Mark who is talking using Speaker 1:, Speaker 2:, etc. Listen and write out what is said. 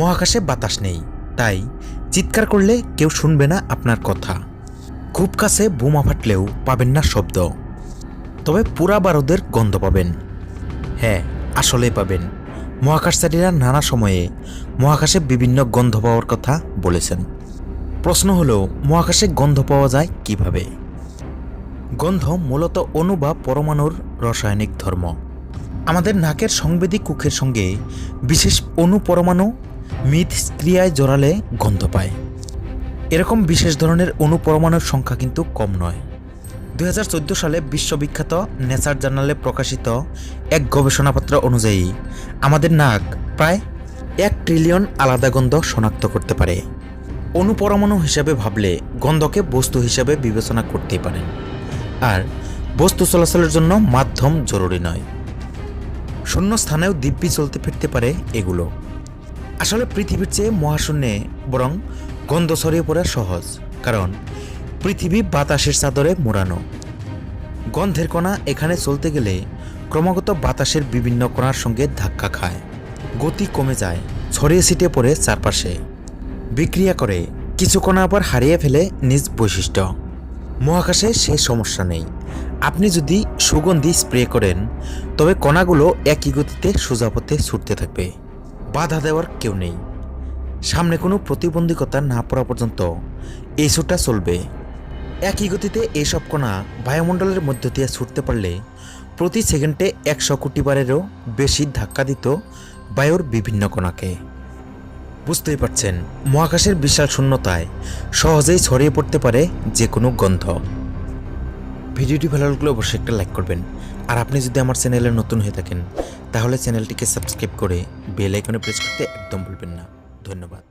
Speaker 1: মহাকাশে বাতাস নেই। তাই চিৎকার করলে কেউ শুনবে না আপনার কথা। খুব কাছে বোমা ফাটলেও পাবেন না শব্দ। তবে পুরা বারুদের গন্ধ পাবেন। হ্যাঁ আসলে পাবেন। মহাকাশচারীরা নানা সময়ে মহাকাশে বিভিন্ন গন্ধ পাওয়ার কথা বলেছেন। প্রশ্ন হলো, মহাকাশে গন্ধ পাওয়া যায় কীভাবে? গন্ধ মূলত অণু বা পরমাণুর রাসায়নিক ধর্ম। আমাদের নাকের সংবেদী কুখের সঙ্গে বিশেষ অণু পরমাণু মিথস্ক্রিয়ায় জড়ালে গন্ধ পায়। এরকম বিশেষ ধরনের অনুপরমাণুর সংখ্যা কিন্তু কম নয়। দুই সালে বিশ্ববিখ্যাত নেচার জার্নালে প্রকাশিত এক গবেষণাপত্র অনুযায়ী, আমাদের নাক প্রায় এক ট্রিলিয়ন আলাদা গন্ধ শনাক্ত করতে পারে। অনুপরমাণু হিসাবে ভাবলে গন্ধকে বস্তু হিসাবে বিবেচনা করতেই পারেন। আর বস্তু চলাচলের জন্য মাধ্যম জরুরি নয়। শূন্য স্থানেও দিব্যি চলতে ফিরতে পারে এগুলো। আসলে পৃথিবীর চেয়ে মহাশূন্যে বরং গন্ধ ছড়িয়ে পড়া সহজ, কারণ পৃথিবী বাতাসের চাদরে মোড়ানো। গন্ধের কণা এখানে চলতে গেলে ক্রমাগত বাতাসের বিভিন্ন কণার সঙ্গে ধাক্কা খায়। গতি কমে যায়, ছড়িয়ে ছিটিয়ে পড়ে চারপাশে। বিক্রিয়া করে, কিছু কণা আবার হারিয়ে ফেলে নিজ বৈশিষ্ট্য। মহাকাশে সে সমস্যা নেই। আপনি যদি সুগন্ধি স্প্রে করেন, তবে কণাগুলো একই গতিতে সোজা পথে ছুটতে থাকবে। বাধা দেওয়ার কেউ নেই। সামনে কোনো প্রতিবন্ধকতা না পড়া পর্যন্ত এই শ্যুটটা চলবে। একই গতিতে এইসব কণা বায়ুমণ্ডলের মধ্য দিয়ে ছুটতে পারলে প্রতি সেকেন্ডে একশো কোটি বারেরও বেশি ধাক্কা দিত বায়ুর বিভিন্ন কণাকে। বুঝতেই পারছেন, মহাকাশের বিশাল শূন্যতায় সহজেই ছড়িয়ে পড়তে পারে যে কোনো গন্ধ। ভিডিওটি ভালো লাগলে অবশ্যই একটা লাইক করবেন। আর আপনি যদি আমার চ্যানেলে নতুন হয়ে থাকেন, তাহলে চ্যানেলটিকে সাবস্ক্রাইব করে বেল আইকনে প্রেস করতে একদম ভুলবেন না। ধন্যবাদ।